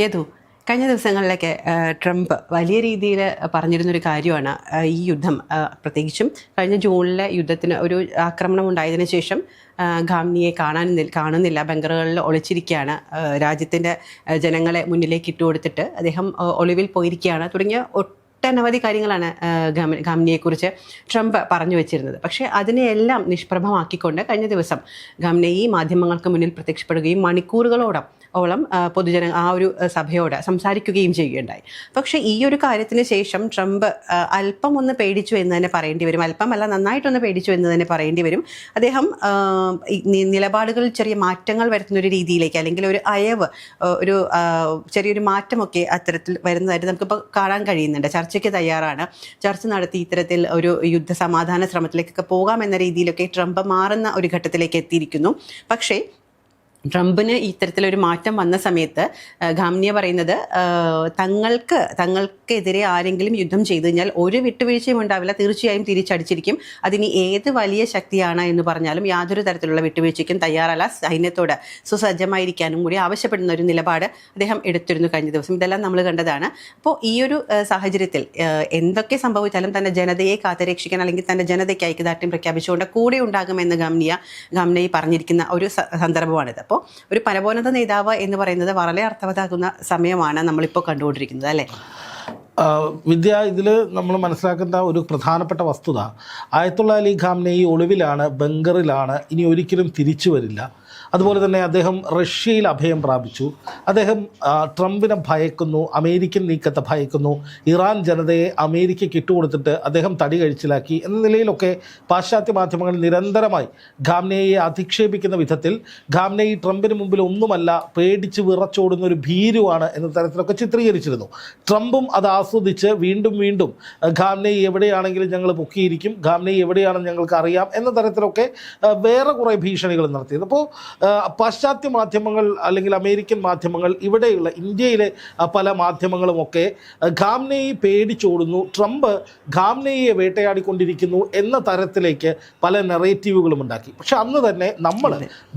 യദു കഴിഞ്ഞ ദിവസങ്ങളിലൊക്കെ ട്രംപ് വലിയ രീതിയിൽ പറഞ്ഞിരുന്നൊരു കാര്യമാണ് ഈ യുദ്ധം പ്രത്യേകിച്ചും കഴിഞ്ഞ ജൂണിലെ യുദ്ധത്തിന് ഒരു ആക്രമണം ഉണ്ടായതിനു ശേഷം ഗാംനിയെ കാണാൻ കാണുന്നില്ല ബങ്കറുകളിൽ ഒളിച്ചിരിക്കുകയാണ് രാജ്യത്തിന്റെ ജനങ്ങളെ മുന്നിലേക്ക് ഇട്ടുകൊടുത്തിട്ട് അദ്ദേഹം ഒളിവിൽ പോയിരിക്കുകയാണ് തുടങ്ങിയ ഒട്ടനവധി കാര്യങ്ങളാണ് ഗാംനിയെക്കുറിച്ച് ട്രംപ് പറഞ്ഞു വെച്ചിരുന്നത്. പക്ഷേ അതിനെയെല്ലാം നിഷ്പ്രഭമാക്കിക്കൊണ്ട് കഴിഞ്ഞ ദിവസം ഗാംനെ ഈ മാധ്യമങ്ങൾക്ക് മുന്നിൽ പ്രത്യക്ഷപ്പെടുകയും മണിക്കൂറുകളോടം ഓളം പൊതുജന ആ ഒരു സഭയോട് സംസാരിക്കുകയും ചെയ്യുകയുണ്ടായി. പക്ഷേ ഈ ഒരു കാര്യത്തിന് ശേഷം ട്രംപ് അല്പം ഒന്ന് പേടിച്ചു എന്ന് തന്നെ പറയേണ്ടി വരും. അല്പമല്ല നന്നായിട്ടൊന്ന് പേടിച്ചു എന്ന് തന്നെ പറയേണ്ടി വരും. അദ്ദേഹം നിലപാടുകളിൽ ചെറിയ മാറ്റങ്ങൾ വരുത്തുന്ന ഒരു രീതിയിലേക്ക് അല്ലെങ്കിൽ ഒരു അയവ് ഒരു ചെറിയൊരു മാറ്റമൊക്കെ അത്തരത്തിൽ വരുന്നതായിട്ട് നമുക്കിപ്പോൾ കാണാൻ കഴിയുന്നുണ്ട്. ചർച്ചയ്ക്ക് തയ്യാറാണ്. ചർച്ച നടത്തി ഇത്തരത്തിൽ ഒരു യുദ്ധ സമാധാന ശ്രമത്തിലേക്കൊക്കെ എന്ന രീതിയിലൊക്കെ ട്രംപ് മാറുന്ന ഒരു ഘട്ടത്തിലേക്ക് എത്തിയിരിക്കുന്നു. പക്ഷേ ട്രംപിന് ഇത്തരത്തിലൊരു മാറ്റം വന്ന സമയത്ത് ഗാംനിയ പറയുന്നത് തങ്ങൾക്ക് തങ്ങൾക്കെതിരെ ആരെങ്കിലും യുദ്ധം ചെയ്തു കഴിഞ്ഞാൽ ഒരു വിട്ടുവീഴ്ചയും ഉണ്ടാവില്ല തീർച്ചയായും തിരിച്ചടിച്ചിരിക്കും. അതിന് ഏത് വലിയ ശക്തിയാണ് എന്ന് പറഞ്ഞാലും യാതൊരു തരത്തിലുള്ള വിട്ടുവീഴ്ചയ്ക്കും തയ്യാറല്ല. സൈന്യത്തോട് സുസജ്ജമായിരിക്കാനും കൂടി ആവശ്യപ്പെടുന്ന ഒരു നിലപാട് അദ്ദേഹം എടുത്തിരുന്നു കഴിഞ്ഞ ദിവസം. ഇതെല്ലാം നമ്മൾ കണ്ടതാണ്. അപ്പോൾ ഈ ഒരു സാഹചര്യത്തിൽ എന്തൊക്കെ സംഭവിച്ചാലും തന്റെ ജനതയെ കാത്തുരക്ഷിക്കാൻ അല്ലെങ്കിൽ തന്റെ ജനതയ്ക്ക് ഐക്യദാർഢ്യം പ്രഖ്യാപിച്ചുകൊണ്ട് കൂടെ ഉണ്ടാകുമെന്ന് ഗാംനിയ ഗാംനയി പറഞ്ഞിരിക്കുന്ന ഒരു സന്ദർഭമാണിത്. അപ്പോൾ ഒരു പരമോന്നത നേതാവ് എന്ന് പറയുന്നത് വളരെ അർത്ഥവത്താകുന്ന സമയമാണ് നമ്മളിപ്പോൾ കണ്ടുകൊണ്ടിരിക്കുന്നത് അല്ലേ? വിദ്യ ഇതിൽ നമ്മൾ മനസ്സിലാക്കുന്ന ഒരു പ്രധാനപ്പെട്ട വസ്തുത ആയത്തുള്ള അലി ഖാമിനെ ഈ ഒളിവിലാണ് ബംഗറിലാണ് ഇനി ഒരിക്കലും തിരിച്ചു വരില്ല. അതുപോലെ തന്നെ അദ്ദേഹം റഷ്യയിൽ അഭയം പ്രാപിച്ചു. അദ്ദേഹം ട്രംപിനെ ഭയക്കുന്നു അമേരിക്കൻ നീക്കത്തെ ഭയക്കുന്നു ഇറാൻ ജനതയെ അമേരിക്കയ്ക്ക് ഇട്ടുകൊടുത്തിട്ട് അദ്ദേഹം തടി കഴിച്ചിലാക്കി എന്ന നിലയിലൊക്കെ പാശ്ചാത്യ മാധ്യമങ്ങൾ നിരന്തരമായി ഖാംനെയെ അധിക്ഷേപിക്കുന്ന വിധത്തിൽ ഖാംനെ ട്രംപിന് മുമ്പിൽ ഒന്നുമല്ല പേടിച്ച് വിറച്ചോടുന്ന ഒരു ഭീരുവാണ് എന്ന തരത്തിലൊക്കെ ചിത്രീകരിച്ചിരുന്നു. ട്രംപും അത് ആസ്വദിച്ച് വീണ്ടും വീണ്ടും ഖാംനയി ഖാംനെ എവിടെയാണെങ്കിലും ഞങ്ങൾ പൊക്കിയിരിക്കും ഖാംനെ എവിടെയാണെന്ന് ഞങ്ങൾക്ക് അറിയാം എന്ന തരത്തിലൊക്കെ വേറെ കുറേ ഭീഷണികൾ നടത്തിയത് അപ്പോൾ പാശ്ചാത്യ മാധ്യമങ്ങൾ അല്ലെങ്കിൽ അമേരിക്കൻ മാധ്യമങ്ങൾ ഇവിടെയുള്ള ഇന്ത്യയിലെ പല മാധ്യമങ്ങളുമൊക്കെ ഖാംനെയെ പേടിച്ചോടുന്നു. ട്രംപ് ഖാംനെയെ വേട്ടയാടിക്കൊണ്ടിരിക്കുന്നു എന്ന തരത്തിലേക്ക് പല നെറേറ്റീവുകളും ഉണ്ടാക്കി. പക്ഷെ അന്ന് തന്നെ നമ്മൾ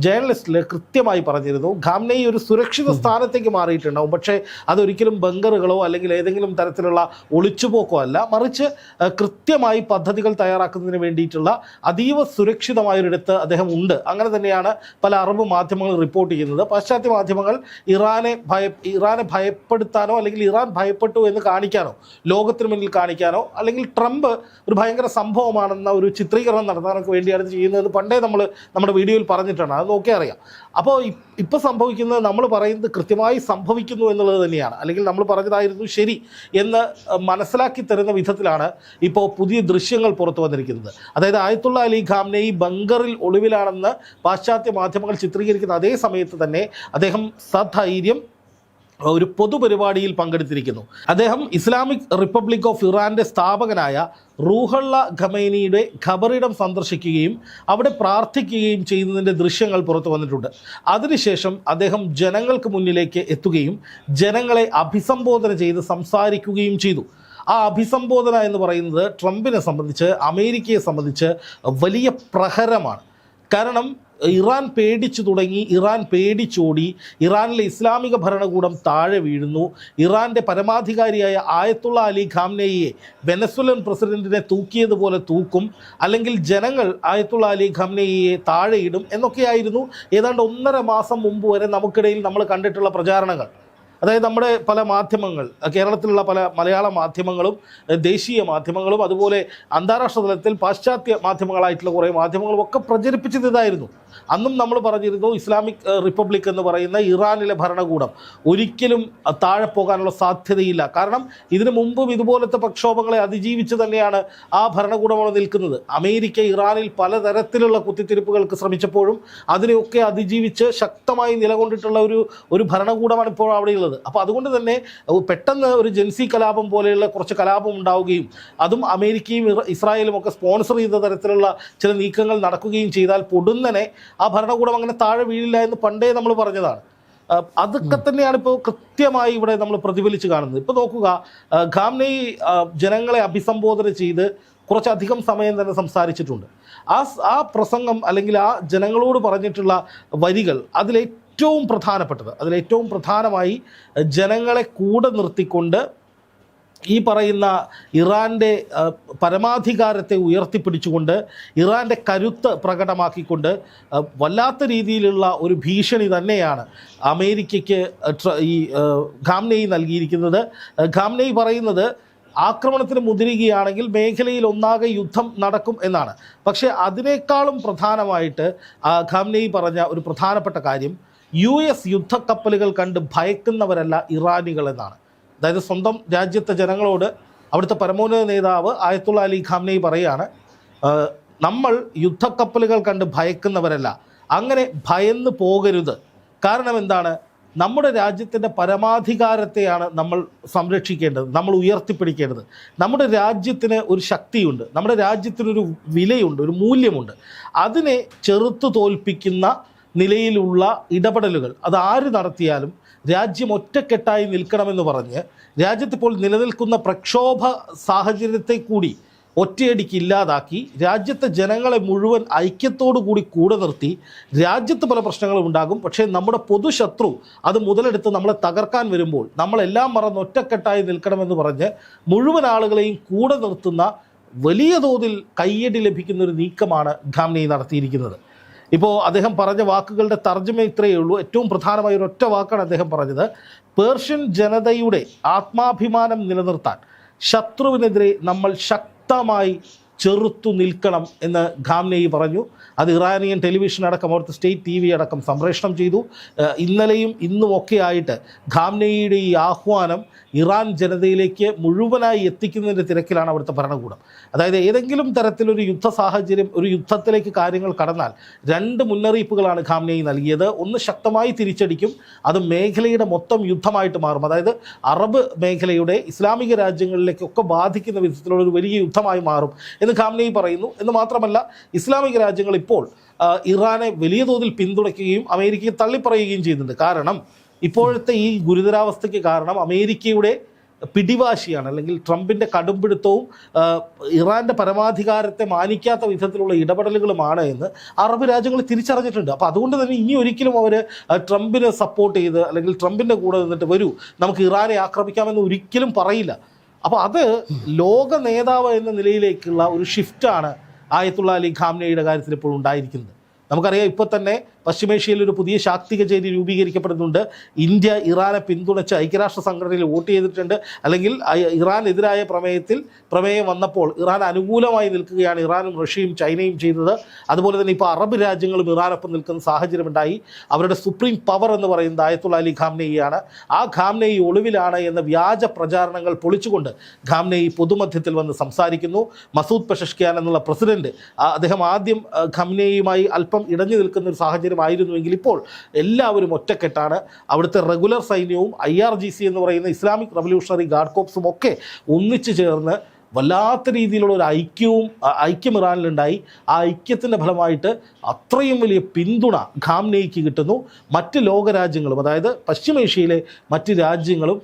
ജേർണലിസ്റ്റിൽ കൃത്യമായി പറഞ്ഞിരുന്നു ഖാംനെ ഒരു സുരക്ഷിത സ്ഥാനത്തേക്ക് മാറിയിട്ടുണ്ടാവും. പക്ഷേ അതൊരിക്കലും ബങ്കറുകളോ അല്ലെങ്കിൽ ഏതെങ്കിലും തരത്തിലുള്ള ഒളിച്ചുപോക്കോ അല്ല. മറിച്ച് കൃത്യമായി പദ്ധതികൾ തയ്യാറാക്കുന്നതിന് വേണ്ടിയിട്ടുള്ള അതീവ സുരക്ഷിതമായൊരിടത്ത് അദ്ദേഹം ഉണ്ട്. അങ്ങനെ തന്നെയാണ് പല അറബ് മാധ്യമങ്ങൾ റിപ്പോർട്ട് ചെയ്യുന്നത്. പാശ്ചാത്യ മാധ്യമങ്ങൾ ഇറാനെ ഭയ ഇറാനെ ഭയപ്പെടുത്താനോ അല്ലെങ്കിൽ ഇറാൻ ഭയപ്പെട്ടു എന്ന് കാണിക്കാനോ ലോകത്തിന് മുന്നിൽ കാണിക്കാനോ അല്ലെങ്കിൽ ട്രംപ് ഒരു ഭയങ്കര സംഭവമാണെന്ന ഒരു ചിത്രീകരണം നടത്താനൊക്കെ വേണ്ടിയാണ് ചെയ്യുന്നത് പണ്ടേ നമ്മൾ നമ്മുടെ വീഡിയോയിൽ പറഞ്ഞിട്ടാണ് അത് നോക്കിയാൽ അറിയാം. അപ്പോൾ ഇപ്പോൾ സംഭവിക്കുന്നത് നമ്മൾ പറയുന്നത് കൃത്യമായി സംഭവിക്കുന്നു എന്നുള്ളത് തന്നെയാണ്. അല്ലെങ്കിൽ നമ്മൾ പറഞ്ഞതായിരുന്നു ശരി എന്ന് മനസ്സിലാക്കി തരുന്ന വിധത്തിലാണ് ഇപ്പോൾ പുതിയ ദൃശ്യങ്ങൾ പുറത്തു വന്നിരിക്കുന്നത്. അതായത് ആയത്തുള്ള അലി ഖാംനെ ഈ ബങ്കറിൽ ഒളിവിലാണെന്ന് പാശ്ചാത്യ മാധ്യമങ്ങൾ ചിത്രീകരിക്കുന്ന അതേ സമയത്ത് തന്നെ അദ്ദേഹം സധൈര്യം ഒരു പൊതുപരിപാടിയിൽ പങ്കെടുത്തിരിക്കുന്നു. അദ്ദേഹം ഇസ്ലാമിക് റിപ്പബ്ലിക് ഓഫ് ഇറാന്റെ സ്ഥാപകനായ റൂഹള്ള ഖമൈനിയുടെ ഖബറിടം സന്ദർശിക്കുകയും അവിടെ പ്രാർത്ഥിക്കുകയും ചെയ്യുന്നതിന്റെ ദൃശ്യങ്ങൾ പുറത്തു വന്നിട്ടുണ്ട്. അതിനുശേഷം അദ്ദേഹം ജനങ്ങൾക്ക് മുന്നിലേക്ക് എത്തുകയും ജനങ്ങളെ അഭിസംബോധന ചെയ്ത് സംസാരിക്കുകയും ചെയ്തു. ആ അഭിസംബോധന എന്ന് പറയുന്നത് ട്രംപിനെ സംബന്ധിച്ച് അമേരിക്കയെ സംബന്ധിച്ച് വലിയ പ്രഹരമാണ്. കാരണം ഇറാൻ പേടിച്ചു തുടങ്ങി ഇറാൻ പേടിച്ചോടി ഇറാനിലെ ഇസ്ലാമിക ഭരണകൂടം താഴെ വീഴുന്നു. ഇറാന്റെ പരമാധികാരിയായ ആയത്തുള്ള അലി ഖാംനെയെ വെനസ്വലൻ പ്രസിഡന്റിനെ തൂക്കിയതുപോലെ തൂക്കും അല്ലെങ്കിൽ ജനങ്ങൾ ആയത്തുള്ള അലി ഖാംനെയെ താഴെയിടും എന്നൊക്കെയായിരുന്നു. ഏതാണ്ട് ഒന്നര മാസം മുമ്പ് വരെ നമുക്കിടയിൽ നമ്മൾ കണ്ടിട്ടുള്ള പ്രചാരണങ്ങൾ. അതായത് നമ്മുടെ പല മാധ്യമങ്ങൾ കേരളത്തിലുള്ള പല മലയാള മാധ്യമങ്ങളും ദേശീയ മാധ്യമങ്ങളും അതുപോലെ അന്താരാഷ്ട്ര തലത്തിൽ പാശ്ചാത്യ മാധ്യമങ്ങളായിട്ടുള്ള കുറേ മാധ്യമങ്ങളും ഒക്കെ പ്രചരിപ്പിച്ചത് ഇതായിരുന്നു അന്നും നമ്മൾ പറഞ്ഞിരുന്നു ഇസ്ലാമിക് റിപ്പബ്ലിക് എന്ന് പറയുന്ന ഇറാനിലെ ഭരണകൂടം ഒരിക്കലും താഴെ പോകാനുള്ള സാധ്യതയില്ല. കാരണം ഇതിനു മുമ്പും ഇതുപോലത്തെ പ്രക്ഷോഭങ്ങളെ അതിജീവിച്ച് തന്നെയാണ് ആ ഭരണകൂടമാണ് നിൽക്കുന്നത്. അമേരിക്ക ഇറാനിൽ പലതരത്തിലുള്ള കുത്തിത്തിരിപ്പുകൾക്ക് ശ്രമിച്ചപ്പോഴും അതിനെയൊക്കെ അതിജീവിച്ച് ശക്തമായി നിലകൊണ്ടിട്ടുള്ള ഒരു ഒരു ഭരണകൂടമാണ് ഇപ്പോൾ അവിടെയുള്ളത് അപ്പോൾ അതുകൊണ്ട് തന്നെ പെട്ടെന്ന് ഒരു ജെൻസി കലാപം പോലെയുള്ള കുറച്ച് കലാപം ഉണ്ടാവുകയും അതും അമേരിക്കയും ഇസ്രായേലും ഒക്കെ സ്പോൺസർ ചെയ്ത തരത്തിലുള്ള ചില നീക്കങ്ങൾ നടക്കുകയും ചെയ്താൽ പൊടുന്നനെ ആ ഭരണകൂടം അങ്ങനെ താഴെ വീഴില്ല എന്ന് പണ്ടേ നമ്മൾ പറഞ്ഞതാണ്. അതൊക്കെ തന്നെയാണ് ഇപ്പോൾ കൃത്യമായി ഇവിടെ നമ്മൾ പ്രതിഫലിച്ച് കാണുന്നത്. ഇപ്പോൾ നോക്കുക ഖാംനെയ് ജനങ്ങളെ അഭിസംബോധന ചെയ്ത് കുറച്ചധികം സമയം തന്നെ സംസാരിച്ചിട്ടുണ്ട്. ആ ആ പ്രസംഗം അല്ലെങ്കിൽ ആ ജനങ്ങളോട് പറഞ്ഞിട്ടുള്ള വരികൾ അതിലേറ്റവും ഏറ്റവും പ്രധാനപ്പെട്ടത്. അതിലേറ്റവും പ്രധാനമായി ജനങ്ങളെ കൂടെ നിർത്തിക്കൊണ്ട് ഈ പറയുന്ന ഇറാന്റെ പരമാധികാരത്തെ ഉയർത്തിപ്പിടിച്ചുകൊണ്ട് ഇറാന്റെ കരുത്ത് പ്രകടമാക്കിക്കൊണ്ട് വല്ലാത്ത രീതിയിലുള്ള ഒരു ഭീഷണി തന്നെയാണ് അമേരിക്കയ്ക്ക് ഈ ഖാംനെയ് നൽകിയിരിക്കുന്നത്. ഖാംനെയി പറയുന്നത് ആക്രമണത്തിന് മുതിരുകയാണെങ്കിൽ മേഖലയിൽ ഒന്നാകെ യുദ്ധം നടക്കും എന്നാണ്. പക്ഷേ അതിനേക്കാളും പ്രധാനമായിട്ട് ഖാംനെയ് പറഞ്ഞ ഒരു പ്രധാനപ്പെട്ട കാര്യം യു എസ് യുദ്ധക്കപ്പലുകൾ കണ്ട് ഭയക്കുന്നവരല്ല ഇറാനികൾ എന്നാണ് അതായത് സ്വന്തം രാജ്യത്തെ ജനങ്ങളോട് അവിടുത്തെ പരമോന്നത നേതാവ് ആയത്തുള്ള അലി ഖാംനെയി പറയുകയാണ് നമ്മൾ യുദ്ധക്കപ്പലുകൾ കണ്ട് ഭയക്കുന്നവരല്ല. അങ്ങനെ ഭയന്ന് പോകരുത്. കാരണം എന്താണ്? നമ്മുടെ രാജ്യത്തിന്റെ പരമാധികാരത്തെയാണ് നമ്മൾ സംരക്ഷിക്കേണ്ടത് നമ്മൾ ഉയർത്തിപ്പിടിക്കേണ്ടത്. നമ്മുടെ രാജ്യത്തിന് ഒരു ശക്തിയുണ്ട് നമ്മുടെ രാജ്യത്തിനൊരു വിലയുണ്ട് ഒരു മൂല്യമുണ്ട്. അതിനെ ചെറുത്തു തോൽപ്പിക്കുന്ന നിലയിലുള്ള ഇടപെടലുകൾ. അത് ആര് നടത്തിയാലും രാജ്യം ഒറ്റക്കെട്ടായി നിൽക്കണമെന്ന് പറഞ്ഞ് രാജ്യത്തിപ്പോൾ നിലനിൽക്കുന്ന പ്രക്ഷോഭ സാഹചര്യത്തെ കൂടി ഒറ്റയടിക്ക് ഇല്ലാതാക്കി രാജ്യത്തെ ജനങ്ങളെ മുഴുവൻ ഐക്യത്തോടു കൂടി കൂടെ നിർത്തി രാജ്യത്ത് പല പ്രശ്നങ്ങളും ഉണ്ടാകും. പക്ഷേ നമ്മുടെ പൊതുശത്രു അത് മുതലെടുത്ത് നമ്മളെ തകർക്കാൻ വരുമ്പോൾ നമ്മളെല്ലാം മറന്ന് ഒറ്റക്കെട്ടായി നിൽക്കണമെന്ന് പറഞ്ഞ് മുഴുവൻ ആളുകളെയും കൂടെ നിർത്തുന്ന വലിയ തോതിൽ കയ്യടി ലഭിക്കുന്ന ഒരു നീക്കമാണ് ഖാംനി നടത്തിയിരിക്കുന്നത്. ഇപ്പോൾ അദ്ദേഹം പറഞ്ഞ വാക്കുകളുടെ തർജമ ഇത്രയേ ഉള്ളൂ. ഏറ്റവും പ്രധാനമായ ഒരു ഒറ്റ വാക്കാണ് അദ്ദേഹം പറഞ്ഞത്. പേർഷ്യൻ ജനതയുടെ ആത്മാഭിമാനം നിലനിർത്താൻ ശത്രുവിനെതിരെ നമ്മൾ ശക്തമായി ചെറുത്തു നിൽക്കണം എന്ന് ഖാംനെയി പറഞ്ഞു. അത് ഇറാനിയൻ ടെലിവിഷൻ അടക്കം അവിടുത്തെ സ്റ്റേറ്റ് ടി വി അടക്കം സംപ്രേഷണം ചെയ്തു. ഇന്നലെയും ഇന്നും ഒക്കെ ആയിട്ട് ഖാംനെയിയുടെ ഈ ആഹ്വാനം ഇറാൻ ജനതയിലേക്ക് മുഴുവനായി എത്തിക്കുന്നതിന്റെ തിരക്കിലാണ് അവിടുത്തെ ഭരണകൂടം. അതായത് ഏതെങ്കിലും തരത്തിലൊരു യുദ്ധ സാഹചര്യം ഒരു യുദ്ധത്തിലേക്ക് കാര്യങ്ങൾ കടന്നാൽ രണ്ട് മുന്നറിയിപ്പുകളാണ് ഖാംനെയി നൽകിയത്. ഒന്ന് ശക്തമായി തിരിച്ചടിക്കും അത് മേഖലയുടെ മൊത്തം യുദ്ധമായിട്ട് മാറും. അതായത് അറബ് മേഖലയുടെ ഇസ്ലാമിക രാജ്യങ്ങളിലേക്കൊക്കെ ബാധിക്കുന്ന വിധത്തിലുള്ള ഒരു വലിയ യുദ്ധമായി മാറും എന്ന് ഖാംനെയി പറയുന്നു. എന്ന് മാത്രമല്ല ഇസ്ലാമിക രാജ്യങ്ങൾ ഇപ്പോൾ ഇറാനെ വലിയ തോതിൽ പിന്തുണയ്ക്കുകയും അമേരിക്കയെ തള്ളിപ്പറയുകയും ചെയ്യുന്നുണ്ട്. കാരണം ഇപ്പോഴത്തെ ഈ ഗുരുതരാവസ്ഥയ്ക്ക് കാരണം അമേരിക്കയുടെ പിടിവാശിയാണ്. അല്ലെങ്കിൽ ട്രംപിന്റെ കടുംപിടുത്തവും ഇറാന്റെ പരമാധികാരത്തെ മാനിക്കാത്ത വിധത്തിലുള്ള ഇടപെടലുകളുമാണ് എന്ന് അറബ് രാജ്യങ്ങൾ തിരിച്ചറിഞ്ഞിട്ടുണ്ട്. അപ്പോൾ അതുകൊണ്ട് തന്നെ ഇനി ഒരിക്കലും അവർ ട്രംപിനെ സപ്പോർട്ട് ചെയ്ത് അല്ലെങ്കിൽ ട്രംപിന്റെ കൂടെ നിന്നിട്ട് വരൂ നമുക്ക് ഇറാനെ ആക്രമിക്കാമെന്ന് ഒരിക്കലും പറയില്ല. അപ്പോൾ അത് ലോക നേതാവ് എന്ന നിലയിലേക്കുള്ള ഒരു ഷിഫ്റ്റാണ് ആയത്തുള്ള അലി ഖാംനയുടെ കാര്യത്തിൽ ഇപ്പോൾ ഉണ്ടായിരിക്കുന്നത്. നമുക്കറിയാം ഇപ്പോൾ തന്നെ പശ്ചിമേഷ്യയിൽ ഒരു പുതിയ ശാക്തിക ചേരി രൂപീകരിക്കപ്പെടുന്നുണ്ട്. ഇന്ത്യ ഇറാനെ പിന്തുണച്ച് ഐക്യരാഷ്ട്ര സംഘടനയിൽ വോട്ട് ചെയ്തിട്ടുണ്ട്. അല്ലെങ്കിൽ ഇറാനെതിരായ പ്രമേയത്തിൽ പ്രമേയം വന്നപ്പോൾ ഇറാൻ അനുകൂലമായി നിൽക്കുകയാണ് ഇറാനും റഷ്യയും ചൈനയും ചെയ്തത്. അതുപോലെ തന്നെ ഇപ്പോൾ അറബ് രാജ്യങ്ങളും ഇറാനൊപ്പം നിൽക്കുന്ന സാഹചര്യമുണ്ടായി. അവരുടെ സുപ്രീം പവർ എന്ന് പറയുന്നത് ആയത്തുള്ള അലി ഖാംനെയാണ് ആ ഖാംനെയി ഒളിവിലാണ് എന്ന വ്യാജ പ്രചാരണങ്ങൾ പൊളിച്ചുകൊണ്ട് ഖാംനെയി പൊതുമധ്യത്തിൽ വന്ന് സംസാരിക്കുന്നു. മസൂദ് പെഷഷ്കിയാൻ എന്നുള്ള പ്രസിഡന്റ് അദ്ദേഹം ആദ്യം ഖാംനെയുമായി അല്പം ഇടഞ്ഞു നിൽക്കുന്ന ഒരു സാഹചര്യമായിരുന്നുവെങ്കിൽ ഇപ്പോൾ എല്ലാവരും ഒറ്റക്കെട്ടാണ്. അവിടുത്തെ റെഗുലർ സൈന്യവും ഐ ആർ ജി സി എന്ന് പറയുന്ന ഇസ്ലാമിക് റവല്യൂഷണറി ഗാർഡ് കോപ്സും ഒക്കെ ഒന്നിച്ചു ചേർന്ന് വല്ലാത്ത രീതിയിലുള്ള ഒരു ഐക്യവും ഐക്യം ഇറാനിലുണ്ടായി. ആ ഐക്യത്തിന്റെ ഫലമായിട്ട് അത്രയും വലിയ പിന്തുണ ഖാംനെയ്ക്ക് കിട്ടുന്നു. മറ്റ് ലോകരാജ്യങ്ങളും അതായത് പശ്ചിമേഷ്യയിലെ മറ്റ് രാജ്യങ്ങളും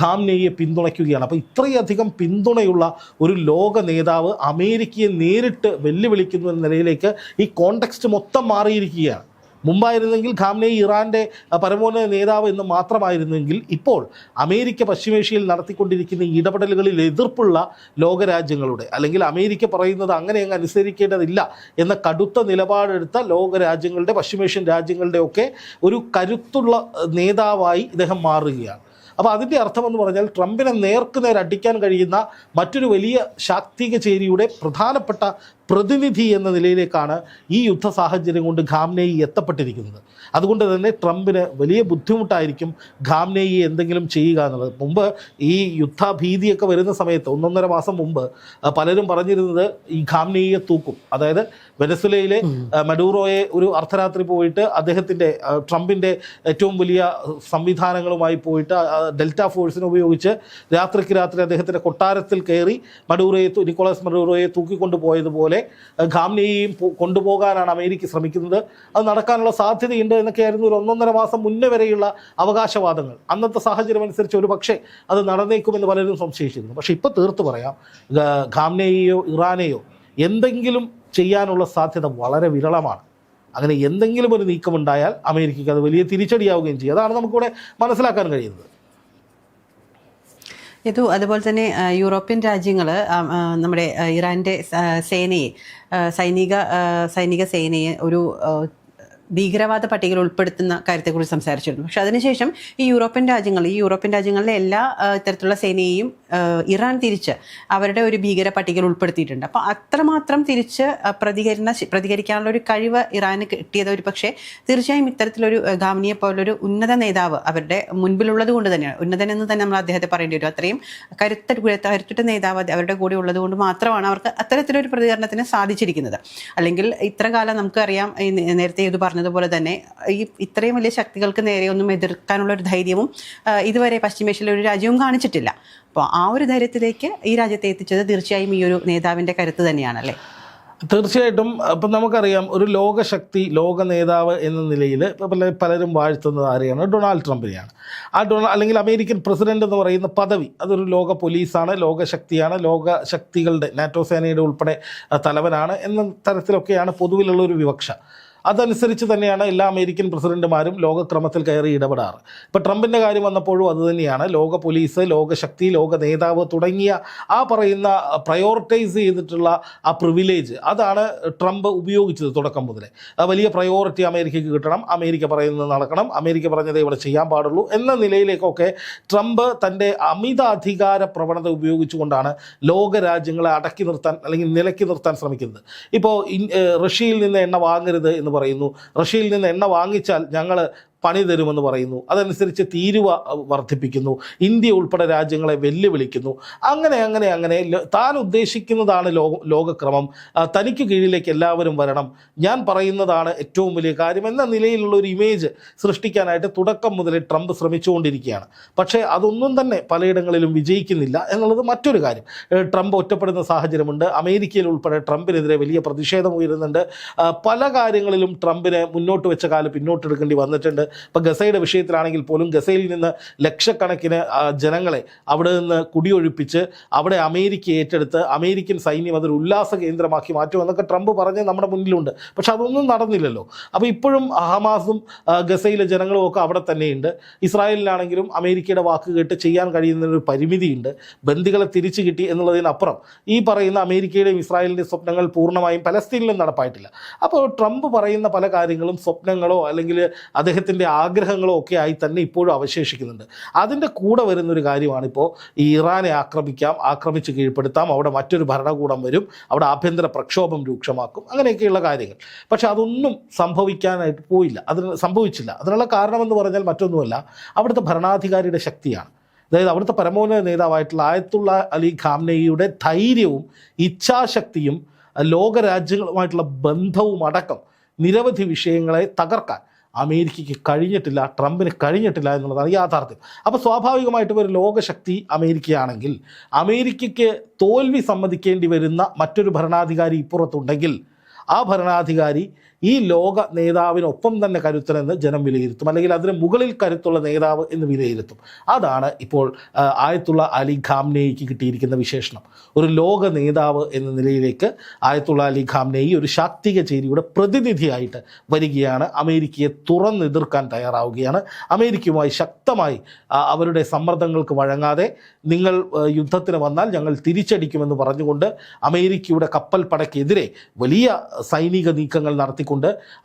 ഖാംനെയെ പിന്തുണയ്ക്കുകയാണ്. അപ്പോൾ ഇത്രയധികം പിന്തുണയുള്ള ഒരു ലോക നേതാവ് അമേരിക്കയെ നേരിട്ട് വെല്ലുവിളിക്കുന്നു എന്ന നിലയിലേക്ക് ഈ കോണ്ടെക്സ്റ്റ് മൊത്തം മാറിയിരിക്കുകയാണ്. മുമ്പായിരുന്നെങ്കിൽ ഖാംനെ ഇറാന്റെ പരമോന്നത നേതാവ് എന്ന് മാത്രമായിരുന്നെങ്കിൽ ഇപ്പോൾ അമേരിക്ക പശ്ചിമേഷ്യയിൽ നടത്തിക്കൊണ്ടിരിക്കുന്ന ഇടപെടലുകളിൽ എതിർപ്പുള്ള ലോകരാജ്യങ്ങളുടെ അല്ലെങ്കിൽ അമേരിക്ക പറയുന്നത് അങ്ങനെ അങ്ങ് അനുസരിക്കേണ്ടതില്ല എന്ന കടുത്ത നിലപാടെടുത്ത ലോകരാജ്യങ്ങളുടെ പശ്ചിമേഷ്യൻ രാജ്യങ്ങളുടെയൊക്കെ ഒരു കരുത്തുള്ള നേതാവായി ഇദ്ദേഹം മാറുകയാണ്. അപ്പോൾ അതിന്റെ അർത്ഥം എന്ന് പറഞ്ഞാൽ ട്രംപിനെ നേർക്ക് നേർ അടിക്കാൻ കഴിയുന്ന മറ്റൊരു വലിയ ശാക്തിക ചേരിയുടെ പ്രധാനപ്പെട്ട പ്രതിനിധി എന്ന നിലയിലേക്കാണ് ഈ യുദ്ധ സാഹചര്യം കൊണ്ട് ഖാംനേയി എത്തപ്പെട്ടിരിക്കുന്നത്. അതുകൊണ്ട് തന്നെ ട്രംപിന് വലിയ ബുദ്ധിമുട്ടായിരിക്കും ഖാംനേയി എന്തെങ്കിലും ചെയ്യുക എന്നുള്ളത്. മുമ്പ് ഈ യുദ്ധഭീതിയൊക്കെ വരുന്ന സമയത്ത് ഒന്നൊന്നര മാസം മുമ്പ് പലരും പറഞ്ഞിരുന്നത് ഈ ഖാംനേയിയെ തൂക്കും. അതായത് വെനസുലയിലെ മഡൂറോയെ ഒരു അർദ്ധരാത്രി പോയിട്ട് അദ്ദേഹത്തിന്റെ ട്രംപിന്റെ ഏറ്റവും വലിയ സംവിധാനങ്ങളുമായി പോയിട്ട് ഡെൽറ്റ ഫോഴ്സിനെ ഉപയോഗിച്ച് രാത്രിക്ക് രാത്രി അദ്ദേഹത്തിന്റെ കൊട്ടാരത്തിൽ കയറി മഡൂറയെ നിക്കോളസ് മഡൂറോയെ തൂക്കിക്കൊണ്ടു പോയതുപോലെ കൊണ്ടുപോകാനാണ് അമേരിക്ക ശ്രമിക്കുന്നത്. അത് നടക്കാനുള്ള സാധ്യതയുണ്ട് എന്നൊക്കെയായിരുന്നു ഒരു ഒന്നൊന്നര മാസം മുന്നേ വരെയുള്ള അവകാശവാദങ്ങൾ. അന്നത്തെ സാഹചര്യം അനുസരിച്ച് ഒരു പക്ഷേ അത് നടന്നേക്കുമെന്ന് പലരും സംശയിച്ചിരുന്നു. പക്ഷേ ഇപ്പോൾ തീർത്ത് പറയാം ഖാംനെയോ ഇറാനെയോ എന്തെങ്കിലും ചെയ്യാനുള്ള സാധ്യത വളരെ വിരളമാണ്. അങ്ങനെ എന്തെങ്കിലും ഒരു നീക്കമുണ്ടായാൽ അമേരിക്കയ്ക്ക് അത് വലിയ തിരിച്ചടിയാവുകയും ചെയ്യും. അതാണ് നമുക്കിവിടെ മനസ്സിലാക്കാൻ കഴിയുന്നത്. ഇതു അതുപോലെ തന്നെ യൂറോപ്യൻ രാജ്യങ്ങൾ നമ്മുടെ ഇറാന്റെ സേനയെ സൈനിക സൈനിക സേനയെ ഒരു ഭീകരവാദ പട്ടികയിൽ ഉൾപ്പെടുത്തുന്ന കാര്യത്തെക്കുറിച്ച് സംസാരിച്ചിരുന്നു. പക്ഷെ അതിനുശേഷം ഈ യൂറോപ്യൻ രാജ്യങ്ങൾ ഈ യൂറോപ്യൻ രാജ്യങ്ങളിലെ എല്ലാ ഇത്തരത്തിലുള്ള തരത്തിലുള്ള സേനയെയും ഇറാൻ തിരിച്ച് അവരുടെ ഒരു ഭീകര പട്ടികയിൽ ഉൾപ്പെടുത്തിയിട്ടുണ്ട്. അപ്പോൾ അത്രമാത്രം തിരിച്ച് പ്രതികരണ പ്രതികരിക്കാനുള്ള ഒരു കഴിവ് ഇറാന് കിട്ടിയത് ഒരു പക്ഷേ തീർച്ചയായും ഇത്തരത്തിലൊരു ഗാമിനിയെ പോലൊരു ഉന്നത നേതാവ് അവരുടെ മുൻപിലുള്ളത് കൊണ്ട് തന്നെയാണ്. ഉന്നതൻ എന്ന് തന്നെ നമ്മൾ അദ്ദേഹത്തെ പറയേണ്ടി വരും. അത്രയും കരുത്ത കരുത്തുറ്റ നേതാവ് അവരുടെ കൂടെ ഉള്ളത് കൊണ്ട് മാത്രമാണ് അവർക്ക് അത്തരത്തിലൊരു പ്രതികരണത്തിന് സാധിച്ചിരിക്കുന്നത്. അല്ലെങ്കിൽ ഇത്ര കാലം നമുക്കറിയാം നേരത്തെ ഇത് പറഞ്ഞതുപോലെ തന്നെ ഈ ഇത്രയും വലിയ ശക്തികൾക്ക് നേരെ ഒന്നും എതിർക്കാനുള്ള ഒരു ധൈര്യവും ഇതുവരെ പശ്ചിമേഷ്യയിലെ ഒരു രാജ്യവും കാണിച്ചിട്ടില്ല. അപ്പോൾ ആ ഒരു ധൈര്യത്തിലേക്ക് ഈ രാജ്യത്തെ എത്തിച്ചത് തീർച്ചയായും ഈ ഒരു നേതാവിന്റെ കരുത്ത് തന്നെയാണല്ലേ? തീർച്ചയായിട്ടും ഇപ്പം നമുക്കറിയാം ഒരു ലോകശക്തി ലോക നേതാവ് എന്ന നിലയിൽ പല പലരും വാഴ്ത്തുന്നത് ആരെയാണ്? ഡൊണാൾഡ് ട്രംപിനെയാണ്. ആ ഡൊണാൾ അല്ലെങ്കിൽ അമേരിക്കൻ പ്രസിഡന്റ് എന്ന് പറയുന്ന പദവി അതൊരു ലോക പോലീസാണ് ലോകശക്തിയാണ് ലോക ശക്തികളുടെ നാറ്റോ സേനയുടെ ഉൾപ്പെടെ തലവനാണ് എന്ന തരത്തിലൊക്കെയാണ് പൊതുവിലുള്ള ഒരു വിവക്ഷ. അതനുസരിച്ച് തന്നെയാണ് എല്ലാ അമേരിക്കൻ പ്രസിഡന്റുമാരും ലോകക്രമത്തിൽ കയറി ഇടപെടാറ്. ഇപ്പം ട്രംപിന്റെ കാര്യം വന്നപ്പോഴും അതുതന്നെയാണ് ലോക പോലീസ് ലോകശക്തി ലോക നേതാവ് തുടങ്ങിയ ആ പറയുന്ന പ്രയോറിറ്റൈസ് ചെയ്തിട്ടുള്ള ആ പ്രിവിലേജ് അതാണ് ട്രംപ് ഉപയോഗിച്ചത് തുടക്കം മുതലേ. വലിയ പ്രയോറിറ്റി അമേരിക്കയ്ക്ക് കിട്ടണം. അമേരിക്ക പറയുന്നത് നടക്കണം. അമേരിക്ക പറഞ്ഞതേ ഇവിടെ ചെയ്യാൻ പാടുള്ളൂ എന്ന നിലയിലേക്കൊക്കെ ട്രംപ് തന്റെ അമിത അധികാര പ്രവണത ഉപയോഗിച്ചുകൊണ്ടാണ് ലോകരാജ്യങ്ങളെ അടക്കി നിർത്താൻ അല്ലെങ്കിൽ നിലക്കി നിർത്താൻ ശ്രമിക്കുന്നത്. ഇപ്പോൾ റഷ്യയിൽ നിന്ന് എണ്ണ വാങ്ങരുത് എന്ന് പറയുന്നു. റഷ്യയിൽ നിന്ന് എണ്ണ വാങ്ങിച്ചാൽ ഞങ്ങൾ പണി തരുമെന്ന് പറയുന്നു. അതനുസരിച്ച് തീരുവ വർദ്ധിപ്പിക്കുന്നു. ഇന്ത്യ ഉൾപ്പെടെ രാജ്യങ്ങളെ വെല്ലുവിളിക്കുന്നു. അങ്ങനെ അങ്ങനെ അങ്ങനെ താൻ ഉദ്ദേശിക്കുന്നതാണ് ലോക ലോകക്രമം. തനിക്ക് കീഴിലേക്ക് എല്ലാവരും വരണം. ഞാൻ പറയുന്നതാണ് ഏറ്റവും വലിയ കാര്യം എന്ന നിലയിലുള്ള ഒരു ഇമേജ് സൃഷ്ടിക്കാനായിട്ട് തുടക്കം മുതൽ ട്രംപ് ശ്രമിച്ചുകൊണ്ടിരിക്കുകയാണ്. പക്ഷേ അതൊന്നും തന്നെ പലയിടങ്ങളിലും വിജയിക്കുന്നില്ല എന്നുള്ളത് മറ്റൊരു കാര്യം. ട്രംപ് ഒറ്റപ്പെടുന്ന സാഹചര്യമുണ്ട്. അമേരിക്കയിൽ ഉൾപ്പെടെ ട്രംപിനെതിരെ വലിയ പ്രതിഷേധം ഉയരുന്നുണ്ട്. പല കാര്യങ്ങളിലും ട്രംപിനെ മുന്നോട്ട് വെച്ച കാലം പിന്നോട്ടെടുക്കേണ്ടി വന്നിട്ടുണ്ട്. ഇപ്പം ഗസയുടെ വിഷയത്തിലാണെങ്കിൽ പോലും ഗസയിൽ നിന്ന് ലക്ഷക്കണക്കിന് ജനങ്ങളെ അവിടെ നിന്ന് കുടിയൊഴിപ്പിച്ച് അവിടെ അമേരിക്ക ഏറ്റെടുത്ത് അമേരിക്കൻ സൈന്യം അതൊരു ഉല്ലാസ കേന്ദ്രമാക്കി മാറ്റുമെന്നൊക്കെ ട്രംപ് പറഞ്ഞ് നമ്മുടെ മുന്നിലുണ്ട്. പക്ഷെ അതൊന്നും നടന്നില്ലല്ലോ. അപ്പോൾ ഇപ്പോഴും ഹമാസും ഗസയിലെ ജനങ്ങളും ഒക്കെ അവിടെ തന്നെയുണ്ട്. ഇസ്രായേലിലാണെങ്കിലും അമേരിക്കയുടെ വാക്ക് കേട്ട് ചെയ്യാൻ കഴിയുന്നൊരു പരിമിതിയുണ്ട്. ബന്ദികളെ തിരിച്ചു കിട്ടി എന്നുള്ളതിനപ്പുറം ഈ പറയുന്ന അമേരിക്കയുടെയും ഇസ്രായേലിന്റെയും സ്വപ്നങ്ങൾ പൂർണമായും പലസ്തീനിലും നടപ്പായിട്ടില്ല. അപ്പോൾ ട്രംപ് പറയുന്ന പല കാര്യങ്ങളും സ്വപ്നങ്ങളോ അല്ലെങ്കിൽ അദ്ദേഹത്തിന്റെ ആഗ്രഹങ്ങളോ ഒക്കെ ആയി തന്നെ ഇപ്പോഴും അവശേഷിക്കുന്നുണ്ട്. അതിന്റെ കൂടെ വരുന്നൊരു കാര്യമാണ് ഇപ്പോൾ ഈ ഇറാനെ ആക്രമിക്കാം ആക്രമിച്ച് കീഴ്പ്പെടുത്താം അവിടെ മറ്റൊരു ഭരണകൂടം വരും അവിടെ ആഭ്യന്തര പ്രക്ഷോഭം രൂക്ഷമാക്കും അങ്ങനെയൊക്കെയുള്ള കാര്യങ്ങൾ. പക്ഷെ അതൊന്നും സംഭവിക്കാനായിട്ട് പോയില്ല. അതിന് സംഭവിച്ചില്ല. അതിനുള്ള കാരണമെന്ന് പറഞ്ഞാൽ മറ്റൊന്നുമല്ല. അവിടുത്തെ ഭരണാധികാരിയുടെ ശക്തിയാണ്. അതായത് അവിടുത്തെ പരമോന്നത നേതാവായിട്ടുള്ള ആയത്തുള്ള അലി ഖാംനയുടെ ധൈര്യവും ഇച്ഛാശക്തിയും ലോകരാജ്യങ്ങളുമായിട്ടുള്ള ബന്ധവും അടക്കം നിരവധി വിഷയങ്ങളെ തകർക്കാൻ അമേരിക്കയ്ക്ക് കഴിഞ്ഞിട്ടില്ല ട്രംപിന് കഴിഞ്ഞിട്ടില്ല എന്നുള്ളതാണ് യാഥാർത്ഥ്യം. അപ്പോൾ സ്വാഭാവികമായിട്ടും ഒരു ലോകശക്തി അമേരിക്കയാണെങ്കിൽ അമേരിക്കയ്ക്ക് തോൽവി സമ്മതിക്കേണ്ടി വരുന്ന മറ്റൊരു ഭരണാധികാരി ഇപ്പുറത്തുണ്ടെങ്കിൽ ആ ഭരണാധികാരി ഈ ലോക നേതാവിനൊപ്പം തന്നെ കരുത്തനെന്ന് ജനം വിലയിരുത്തും. അല്ലെങ്കിൽ അതിന് മുകളിൽ കരുത്തുള്ള നേതാവ് എന്ന് വിലയിരുത്തും. അതാണ് ഇപ്പോൾ ആയത്തുള്ള അലി ഖാംനെയ്ക്ക് കിട്ടിയിരിക്കുന്ന വിശേഷണം. ഒരു ലോക നേതാവ് എന്ന നിലയിലേക്ക് ആയത്തുള്ള അലി ഖാംനേയി ഒരു ശാക്തിക ചേരിയുടെ പ്രതിനിധിയായിട്ട് വരികയാണ്. അമേരിക്കയെ തുറന്നെതിർക്കാൻ തയ്യാറാവുകയാണ്. അമേരിക്കയുമായി ശക്തമായി അവരുടെ സമ്മർദ്ദങ്ങൾക്ക് വഴങ്ങാതെ നിങ്ങൾ യുദ്ധത്തിന് വന്നാൽ ഞങ്ങൾ തിരിച്ചടിക്കുമെന്ന് പറഞ്ഞുകൊണ്ട് അമേരിക്കയുടെ കപ്പൽ പടയ്ക്കെതിരെ വലിയ സൈനിക നീക്കങ്ങൾ നടത്തിക്കൊണ്ട്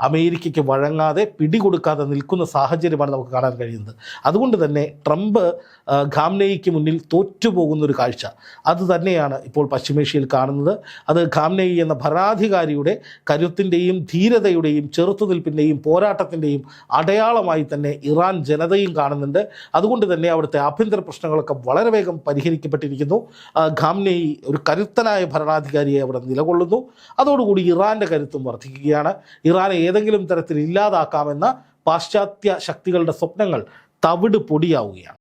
അമേരിക്കയ്ക്ക് വഴങ്ങാതെ പിടികൊടുക്കാതെ നിൽക്കുന്ന സാഹചര്യമാണ് നമുക്ക് കാണാൻ കഴിയുന്നത്. അതുകൊണ്ട് തന്നെ ട്രംപ് ഖാംനെയ്ക്ക് മുന്നിൽ തോറ്റുപോകുന്ന ഒരു കാഴ്ച. അത് തന്നെയാണ് ഇപ്പോൾ പശ്ചിമേഷ്യയിൽ കാണുന്നത്. അത് ഖാംനെയി എന്ന ഭരണാധികാരിയുടെ കരുത്തിന്റെയും ധീരതയുടെയും ചെറുത്തുനിൽപ്പിന്റെയും പോരാട്ടത്തിന്റെയും അടയാളമായി തന്നെ ഇറാൻ ജനതയും കാണുന്നുണ്ട്. അതുകൊണ്ട് തന്നെ അവിടുത്തെ ആഭ്യന്തര പ്രശ്നങ്ങളൊക്കെ വളരെ വേഗം പരിഹരിക്കപ്പെട്ടിരിക്കുന്നു. ആ, ഒരു കരുത്തനായ ഭരണാധികാരിയെ അവിടെ നിലകൊള്ളുന്നു. അതോടുകൂടി ഇറാന്റെ കരുത്തും വർദ്ധിക്കുകയാണ്. ഇറാനെ ഏതെങ്കിലും തരത്തിൽ ഇല്ലാതാക്കാമെന്ന പാശ്ചാത്യ ശക്തികളുടെ സ്വപ്നങ്ങൾ തവിട് പൊടിയാവുകയാണ്.